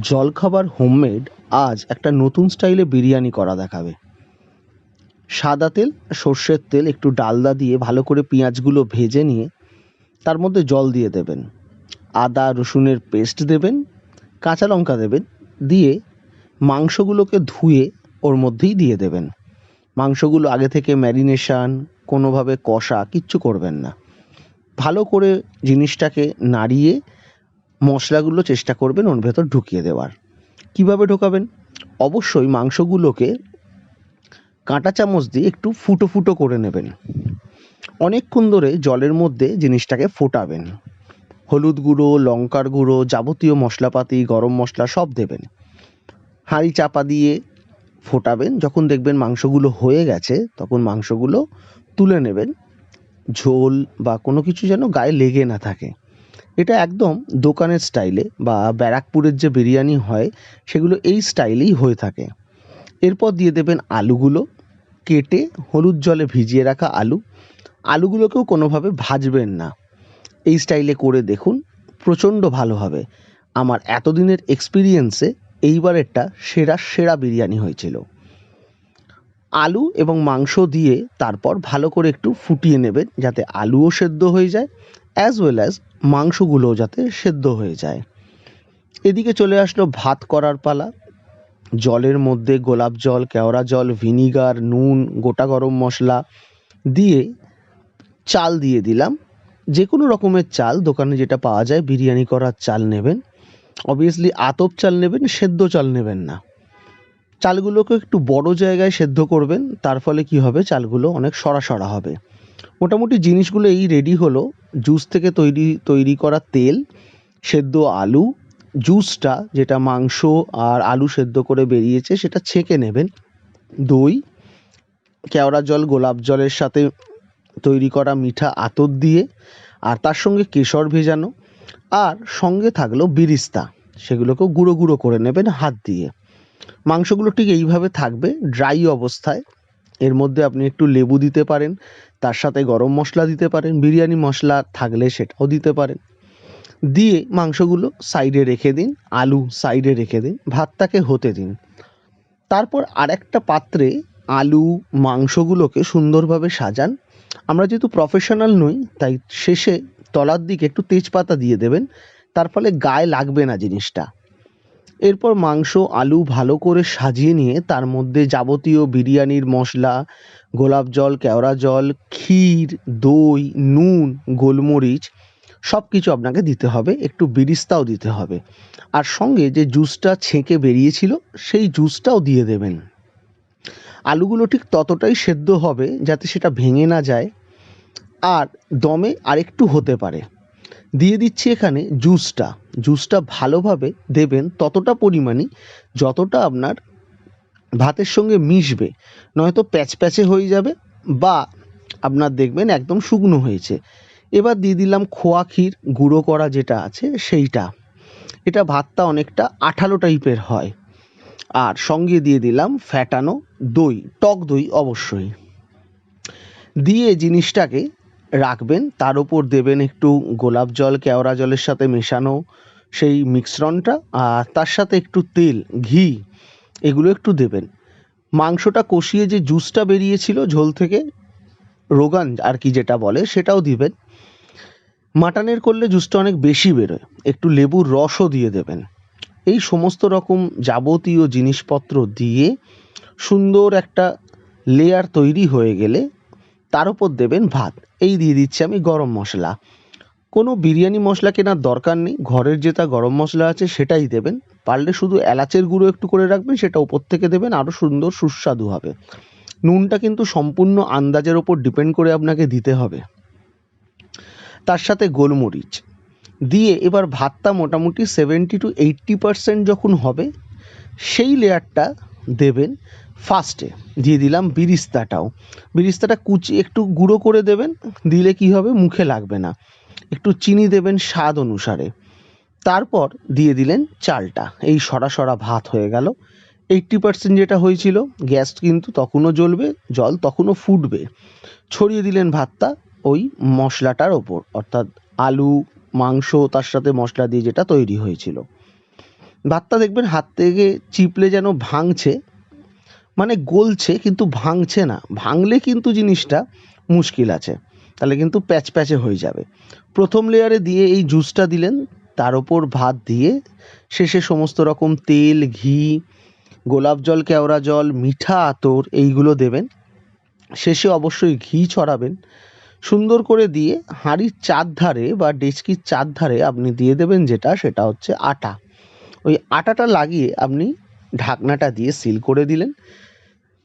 জলখাবার হোমমেড আজ একটা নতুন স্টাইলে বিরিয়ানি করা দেখাবে। সাদা তেল, সর্ষের তেল, একটু ডালদা দিয়ে ভালো করে পেঁয়াজগুলো ভেজে নিয়ে তার মধ্যে জল দিয়ে দেবেন। আদা, রসুনের পেস্ট দেবেন, কাঁচা লঙ্কা দেবেন, দিয়ে মাংসগুলোকে ধুয়ে ওর মধ্যেই দিয়ে দেবেন। মাংসগুলো আগে থেকে ম্যারিনেশন, কোনোভাবে কষা, কিচ্ছু করবেন না। ভালো করে জিনিসটাকে নাড়িয়ে মশলাগুলো চেষ্টা করবেন ওর ভেতর ঢুকিয়ে দেওয়ার। কীভাবে ঢোকাবেন? অবশ্যই মাংসগুলোকে কাঁটা চামচ দিয়ে একটু ফুটো ফুটো করে নেবেন। অনেকক্ষণ ধরে জলের মধ্যে জিনিসটাকে ফোটাবেন। হলুদ গুঁড়ো, লঙ্কার গুঁড়ো, যাবতীয় মশলাপাতি, গরম মশলা সব দেবেন। হাঁড়ি চাপা দিয়ে ফোটাবেন। যখন দেখবেন মাংসগুলো হয়ে গেছে, তখন মাংসগুলো তুলে নেবেন। ঝোল বা কোনো কিছু যেন গায়ে লেগে না থাকে। এটা একদম দোকানের স্টাইলে বা ব্যারাকপুরের যে বিরিয়ানি হয়, সেগুলো এই স্টাইলেই হয়ে থাকে। এরপর দিয়ে দেবেন আলুগুলো, কেটে হলুদ জলে ভিজিয়ে রাখা আলু। আলুগুলোকেও কোনোভাবে ভাজবেন না। এই স্টাইলে করে দেখুন, প্রচণ্ড ভালো হবে। আমার এতদিনের এক্সপিরিয়েন্সে এইবারেরটা সেরা সেরা বিরিয়ানি হয়েছিল। আলু এবং মাংস দিয়ে তারপর ভালো করে একটু ফুটিয়ে নেবেন, যাতে আলুও সেদ্ধ হয়ে যায় অ্যাজ ওয়েল অ্যাজ মাংসগুলোও যাতে সেদ্ধ হয়ে যায়। এদিকে চলে আসলো ভাত করার পালা। জলের মধ্যে গোলাপ জল, কেওড়া জল, ভিনিগার, নুন, গোটা গরম মশলা দিয়ে চাল দিয়ে দিলাম। যে কোনো রকমের চাল, দোকানে যেটা পাওয়া যায়, বিরিয়ানি করার চাল নেবেন। অবভিয়াসলি আতপ চাল নেবেন, সেদ্ধ চাল নেবেন না। চালগুলোকে একটু বড় জায়গায় সেদ্ধ করবেন, তার ফলে কি হবে? চালগুলো অনেক সরা সরা হবে। মোটামুটি জিনিসগুলো এই রেডি হলো। জুস থেকে তৈরি তৈরি করা তেল, সেদ্ধ আলু জুসটা যেটা মাংস আর আলু সেদ্ধ করে বেরিয়েছে সেটা ছেঁকে নেবেন। দই, কেওড়া জল, গোলাপ জলের সাথে তৈরি করা মিঠা আতর দিয়ে, আর তার সঙ্গে কেশর ভেজানো, আর সঙ্গে থাকল বিরিস্তা। সেগুলোকেও গুঁড়ো গুঁড়ো করে নেবেন হাত দিয়ে। মাংসগুলো ঠিক এইভাবে থাকবে ড্রাই অবস্থায়। এর মধ্যে আপনি একটু লেবু দিতে পারেন তার সাথে গরম মশলা দিতে পারেন, বিরিয়ানি মশলা থাকলে সেটাও দিতে পারেন। দিয়ে মাংসগুলো সাইডে রেখে দিন, আলু সাইডে রেখে দিন, ভাতটাকে হতে দিন। তারপর আরেকটা পাত্রে আলু, মাংসগুলোকে সুন্দরভাবে সাজান। আমরা যেহেতু প্রফেশনাল নই, তাই শেষে তলার দিকে একটু তেজপাতা দিয়ে দেবেন। তার ফলে গায়ে লাগবে না জিনিসটা। এরপর মাংস, আলু ভালো করে সাজিয়ে নিয়ে তার মধ্যে যাবতীয় বিরিয়ানির মশলা, গোলাপ জল, কেওড়া জল, ক্ষীর, দই, নুন, গোলমরিচ সব কিছু আপনাকে দিতে হবে, একটু বিরিস্তাও দিতে হবে। আর সঙ্গে যে জুসটা ছেঁকে বেরিয়েছিল, সেই জুসটাও দিয়ে দেবেন। আলুগুলো ঠিক ততটাই সেদ্ধ হবে যাতে সেটা ভেঙে না যায়। আর দমে আরেকটু হতে পারে। দিয়ে দিচ্ছি এখানে জুসটা জুসটা ভালোভাবে দেবেন ততটা পরিমাণই যতটা আপনার ভাতের সঙ্গে মিশবে। নয়তো প্যাচপ্যাচে হয়ে যাবে বা আপনার দেখবেন একদম শুকনো হয়েছে। এবার দিয়ে দিলাম খোয়া ক্ষীর, গুঁড়ো করা যেটা আছে সেইটা। এটা ভাতটা অনেকটা আঠালো টাইপের হয়। আর সঙ্গে দিয়ে দিলাম ফ্যাটানো দই, টক দই অবশ্যই। দিয়ে জিনিসটাকে রাখবেন, তার উপর দেবেন একটু গোলাপ জল, কেওড়া জলের সাথে মেশানো সেই মিশ্রণটা, আর তার সাথে একটু তেল, ঘি, এগুলো একটু দেবেন। মাংসটা কষিয়ে যে জুসটা বেরিয়েছিল ঝোল থেকে, রোগান আর কি যেটা বলে, সেটাও দিবেন। মাটনের করলে জুসটা অনেক বেশি বেরোয়, একটু লেবুর রসও দিয়ে দেবেন। এই সমস্ত রকম যাবতীয় জিনিসপত্র দিয়ে সুন্দর একটা লেয়ার তৈরি হয়ে গেলে, তার উপর দেবেন ভাত। এই দিয়ে দিচ্ছি আমি গরম মশলা। কোনো বিরিয়ানি মশলা কেনার দরকার নেই, ঘরের যেটা গরম মশলা আছে সেটাই দেবেন। পারলে শুধু এলাচের গুঁড়ো একটু করে রাখবেন, সেটা উপর থেকে দেবেন, আরও সুন্দর সুস্বাদু হবে। নুনটা কিন্তু সম্পূর্ণ আন্দাজের ওপর ডিপেন্ড করে আপনাকে দিতে হবে। তার সাথে গোলমরিচ। দিয়ে এবার ভাতটা মোটামুটি সেভেন্টি টু এইট্টি পারসেন্ট যখন হবে, সেই লেয়ারটা দেবেন। ফার্স্টে দিয়ে দিলাম বিরিস্তাটাও। বিরিস্তাটা কুচি একটু গুঁড়ো করে দেবেন, দিলে কি হবে? মুখে লাগবে না। একটু চিনি দেবেন স্বাদ অনুসারে। তারপর দিয়ে দিলেন চালটা। এই সরা সরা ভাত হয়ে গেল। এইট্টি পার্সেন্ট যেটা হয়েছিল, গ্যাস কিন্তু তখনও জ্বলবে, জল তখনও ফুটবে। ছড়িয়ে দিলেন ভাতটা ওই মশলাটার ওপর। অর্থাৎ আলু, মাংস, তার সাথে মশলা দিয়ে যেটা তৈরি হয়েছিল। ভাতটা দেখবেন হাত থেকে চিপলে যেন ভাঙছে মানে গলছে কিন্তু ভাঙছে না। ভাঙলে কিন্তু জিনিসটা মুশকিল আছে। তাহলে কিন্তু প্যাচ প্যাচে হয়ে যাবে। প্রথম লেয়ারে দিয়ে এই জুসটা দিলেন, তার ওপর ভাত দিয়ে শেষে সমস্ত রকম তেল, ঘি, গোলাপ জল, কেওড়া জল, মিঠা আতর এইগুলো দেবেন। শেষে অবশ্যই ঘি ছড়াবেন। সুন্দর করে দিয়ে হাঁড়ির চারধারে বা ডেচকির চারধারে আপনি দিয়ে দেবেন যেটা, সেটা হচ্ছে আটা। ওই আটাটা লাগিয়ে আপনি ঢাকনাটা দিয়ে সিল করে দিলেন।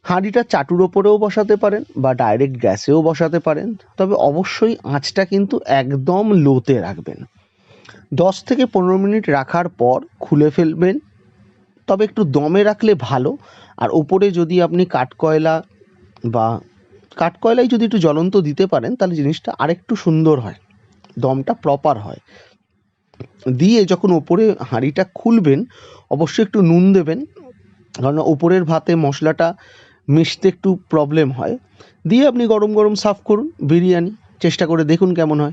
হাঁড়িটা চাটুর ওপরেও বসাতে পারেন বা ডাইরেক্ট গ্যাসেও বসাতে পারেন। তবে অবশ্যই আঁচটা কিন্তু একদম লোতে রাখবেন। দশ থেকে পনেরো মিনিট রাখার পর খুলে ফেলবেন। তবে একটু দমে রাখলে ভালো। আর ওপরে যদি আপনি কাঠকয়লা বা কাঠকয়লায় যদি একটু জ্বলন্ত দিতে পারেন, তাহলে জিনিসটা আরেকটু সুন্দর হয়। দমটা প্রপার হয়। দিয়ে যখন ওপরে হাঁড়িটা খুলবেন, অবশ্যই একটু নুন দেবেন। কারণ উপরের ভাতে মশলাটা মিশতে একটু প্রবলেম হয়। দিয়ে আপনি গরম গরম সার্ভ করুন বিরিয়ানি। চেষ্টা করে দেখুন কেমন হয়।